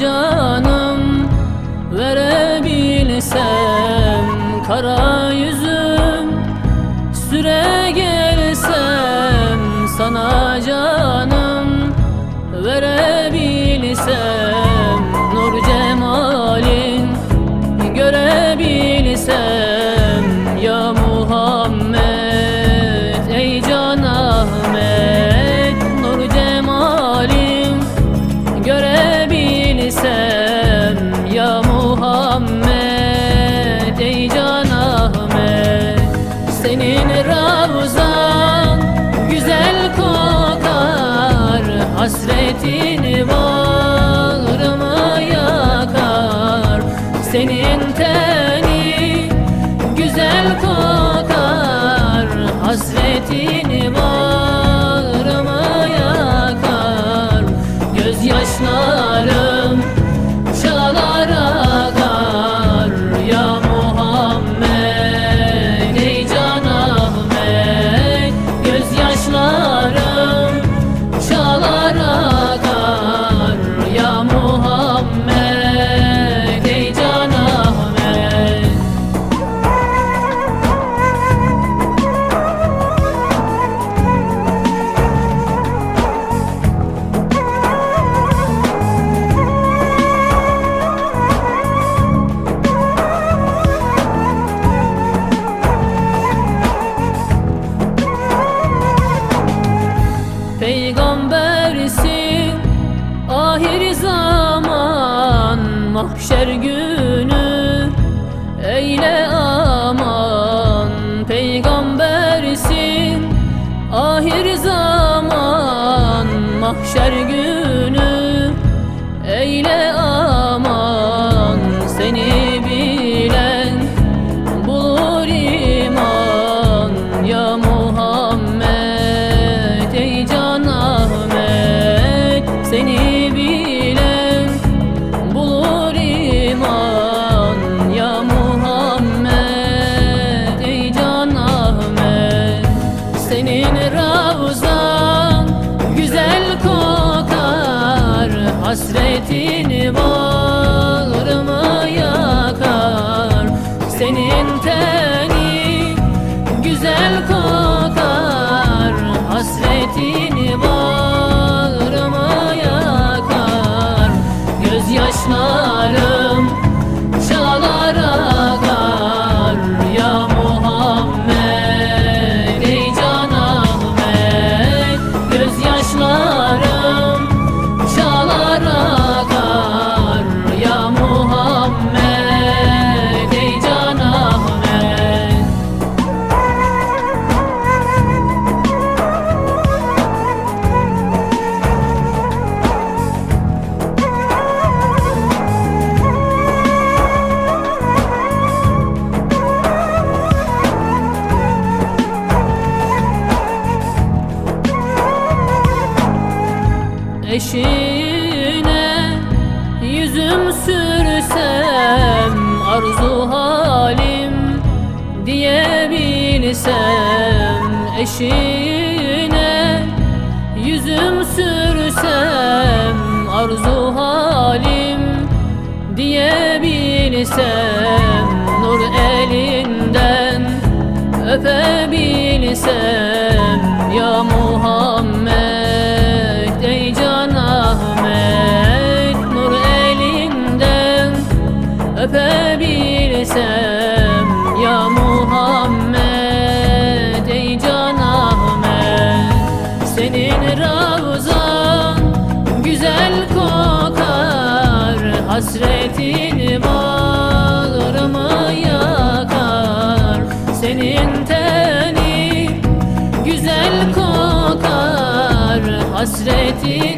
canım verebilsem Kara yüzüm. Süre gelsem sana canım verebilsem hasretini bağrıma yakar. Senin teni güzel kokar. Hasretini mahşer günü. Eyle aman Peygambersin. Ahir zaman mahşer günü hasretini bağrıma yakar. Senin teni güzel kokar. Hasretini bağrıma yakar. Gözyaşlarım çalar Eşine yüzüm sürsem arzu halim diyebilsem Eşine yüzüm sürsem arzu halim diyebilsem Nur elinden öpebilsem Ya Muhammed Senin ravzan güzel kokar Hasretin bağrımı yakar. Senin tenin güzel kokar Hasretin